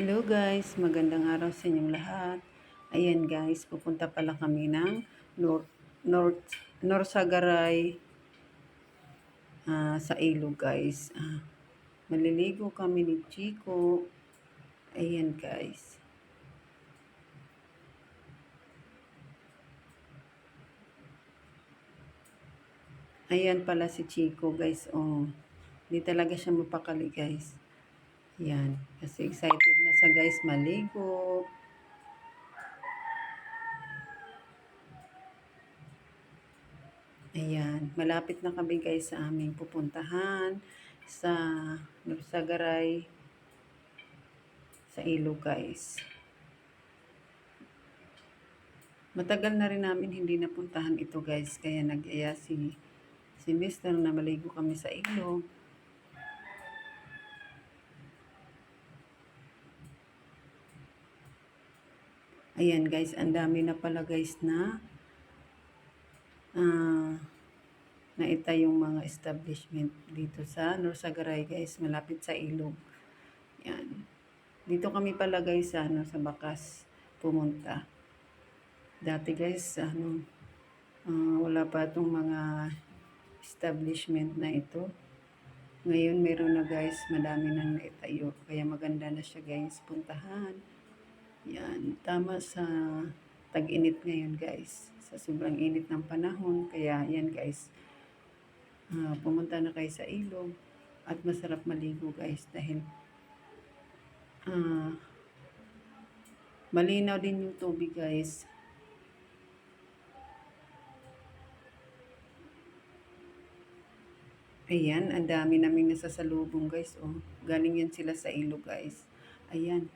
Hello guys, magandang araw sa inyong lahat. Ayan guys, pupunta pala kami ng North, North, Norsagaray ah, sa ilog guys. Ah, maliligo kami ni Chico. Ayan guys. Ayan pala si Chico guys. Oh, hindi talaga siya mapakali guys. Yan. Kasi excited na sa guys maligo. Ayan. Malapit na kami guys sa aming pupuntahan sa Nursagaray sa ilog guys. Matagal na rin namin hindi napuntahan ito guys. Kaya nag-aya si, si Mister na maligo kami sa ilog. Ayan guys, ang dami na pala guys na ah naita yung mga establishment dito sa Norsagaray guys, malapit sa ilog. Yan. Dito kami pala guys sa ano sa Bakas pumunta. Dati guys, ano ah, wala pa itong mga establishment na ito. Ngayon meron na guys, madami nang naitayo. Kaya maganda na siya guys, puntahan. Yan, tama sa tag-init ngayon guys. Sa sobrang init ng panahon. Kaya yan guys, ah, pumunta na kayo sa ilog. At masarap maligo guys dahil ah, malinaw din yung tubig guys. Ayan, ang dami naming nasasalubong guys. Oh, galing yan sila sa ilog guys. Ayan.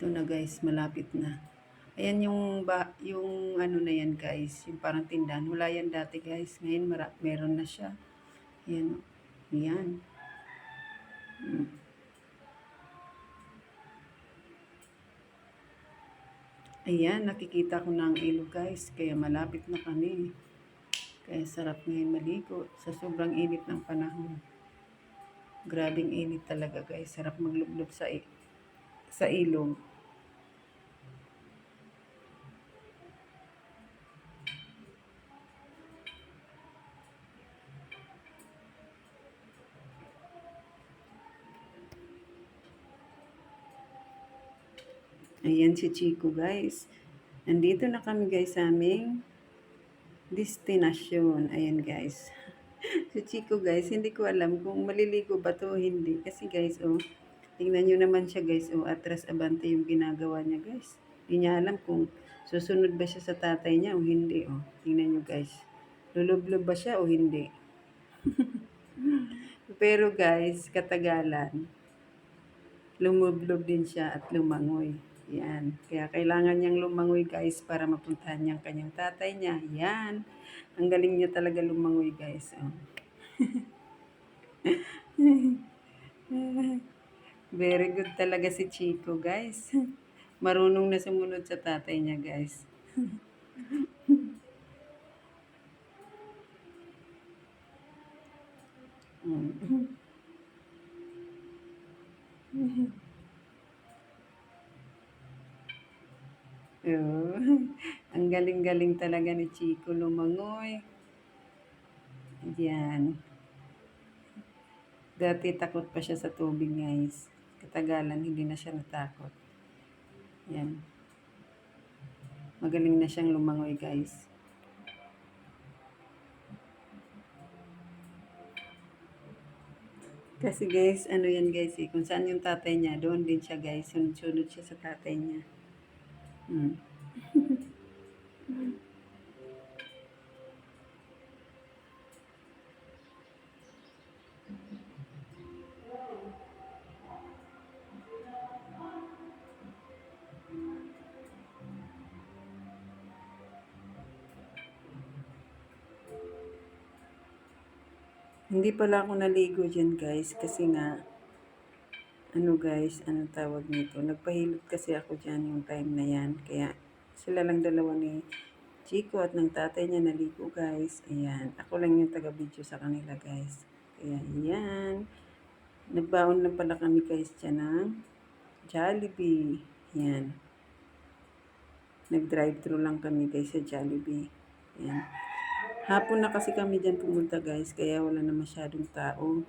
Ito na guys, malapit na. Ayan yung ba, yung ano na yan guys, yung parang tindahan. Wala yan dati guys. Ngayon mara, meron na siya. Ayan. Ayan. Mm. Ayan, nakikita ko na ang ilog guys. Kaya malapit na kami. Kaya sarap ngayon maligo sa sobrang init ng panahon. Grabing init talaga guys. Sarap maglublob sa sa ilog. Ayan si Chico guys. Nandito na kami guys sa aming destinasyon. Ayan guys. si Chico guys, hindi ko alam kung maliligo ba to o hindi. Kasi guys, oh, tingnan nyo naman siya guys. Oh, atras abante yung ginagawa niya guys. Hindi niya alam kung susunod ba siya sa tatay niya o hindi. Oh, tingnan nyo guys. Lulublob ba siya o hindi? Pero guys, katagalan, lumublob din siya at lumangoy. Yan. Kaya kailangan niyang lumangoy guys para mapuntahan niyang kanyang tatay niya. Yan. Ang galing niya talaga lumangoy guys. Oh. Very good talaga si Chico guys. Marunong na sumunod sa tatay niya guys. Mm. Oo. Ang galing-galing talaga ni Chico lumangoy. Yan. Dati takot pa siya sa tubig, guys. Katagalan, hindi na siya natakot. Yan. Magaling na siyang lumangoy, guys. Kasi guys, ano yan guys eh, kung saan yung tatay niya, doon din siya guys, sunod-sunod siya sa tatay niya. Hmm. Hindi pala ako naligo dyan guys kasi nga ano guys, ano tawag nito? Nagpahilot kasi ako dyan yung time na yan. Kaya sila lang dalawa ni Chico at ng tatay niya naligo guys. Ayan. Ako lang yung taga-video sa kanila guys. Kaya ayan. Nagbaon lang pala kami guys dyan ng Jollibee. Yan. Nag-drive-thru lang kami guys sa Jollibee. Yan. Hapon na kasi kami dyan pumunta guys, kaya wala na masyadong tao.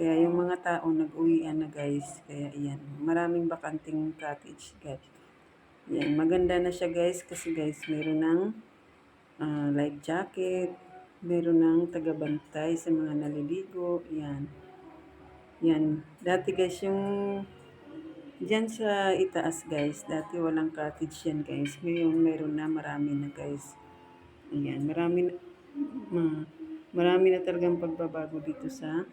Kaya yung mga tao nag-uwian na guys. Kaya yan. Maraming bakanting cottage guys. Yan. Maganda na siya guys kasi guys meron ng ah, life jacket. Meron ng tagabantay sa mga naliligo. Yan. Yan. Dati guys yung Diyan sa itaas guys, dati walang cottage yan guys. Ngayon meron na, marami na guys. Ayan, marami na, ma, marami na talagang pagbabago dito sa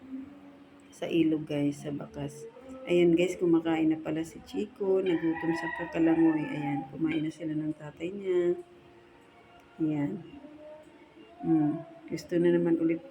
sa ilog guys, sa bakas. Ayan guys, kumakain na pala si Chico, nagutom sa kakalangoy. Ayan, kumain na sila ng tatay niya. Ayan. Hmm, gusto na naman ulit